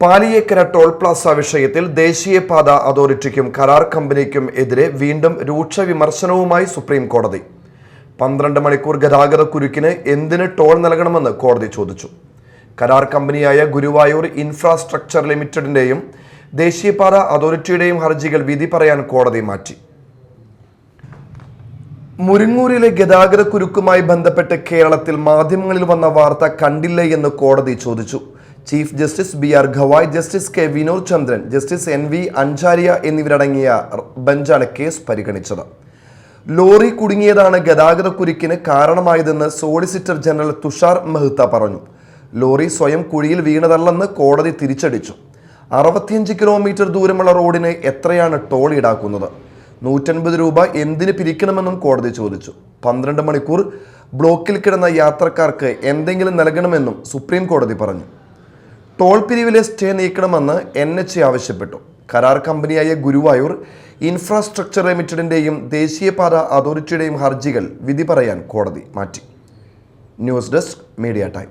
Paliyekkara toll Plaza വിഷയത്തിൽ ദേശീയപാത അതോറിറ്റിക്കും കരാർ കമ്പനിക്കും എതിരെ വീണ്ടും രൂക്ഷ വിമർശനവുമായി സുപ്രീം കോടതി. പന്ത്രണ്ട് മണിക്കൂർ ഗതാഗത കുരുക്കിന് എന്തിന് ടോൾ നൽകണമെന്ന് കോടതി ചോദിച്ചു. കരാർ കമ്പനിയായ ഗുരുവായൂർ ഇൻഫ്രാസ്ട്രക്ചർ ലിമിറ്റഡിന്റെയും ദേശീയപാത അതോറിറ്റിയുടെയും ഹർജികൾ വിധി പറയാൻ കോടതി മാറ്റി. മുരിങ്ങൂരിലെ ഗതാഗത കുരുക്കുമായി ബന്ധപ്പെട്ട് കേരളത്തിൽ മാധ്യമങ്ങളിൽ വന്ന വാർത്ത കണ്ടില്ലേ എന്ന് കോടതി ചോദിച്ചു. Chief justice B R Gavai justice K Vinod Chandran justice N V Anjaria എന്നിവരടങ്ങിയ ബെഞ്ചാണ് കേസ് പരിഗണിച്ചത്. ലോറി കുടുങ്ങിയതാണ് ഗതാഗത കുരുക്കിന് കാരണമായതെന്ന് സോളിസിറ്റർ ജനറൽ തുഷാർ മെഹ്ത്ത പറഞ്ഞു. ലോറി സ്വയം കുഴിയിൽ വീണതല്ലെന്ന് കോടതി തിരിച്ചടിച്ചു. അറുപത്തിയഞ്ച് കിലോമീറ്റർ ദൂരമുള്ള റോഡിന് എത്രയാണ് ടോൾ ഈടാക്കുന്നത്? നൂറ്റൻപത് രൂപ എന്തിന് പിരിക്കണമെന്നും കോടതി ചോദിച്ചു. പന്ത്രണ്ട് മണിക്കൂർ ബ്ലോക്കിൽ കിടന്ന യാത്രക്കാർക്ക് എന്തെങ്കിലും നൽകണമെന്നും സുപ്രീം കോടതി പറഞ്ഞു. ടോൾ പിരിവിലെ സ്റ്റേ നീക്കണമെന്ന് എൻ എച്ച് ആവശ്യപ്പെട്ടു. കരാർ കമ്പനിയായ ഗുരുവായൂർ ഇൻഫ്രാസ്ട്രക്ചർ ലിമിറ്റഡിന്റെയും ദേശീയപാത അതോറിറ്റിയുടെയും ഹർജികൾ വിധി പറയാൻ കോടതി മാറ്റി. News desk media time.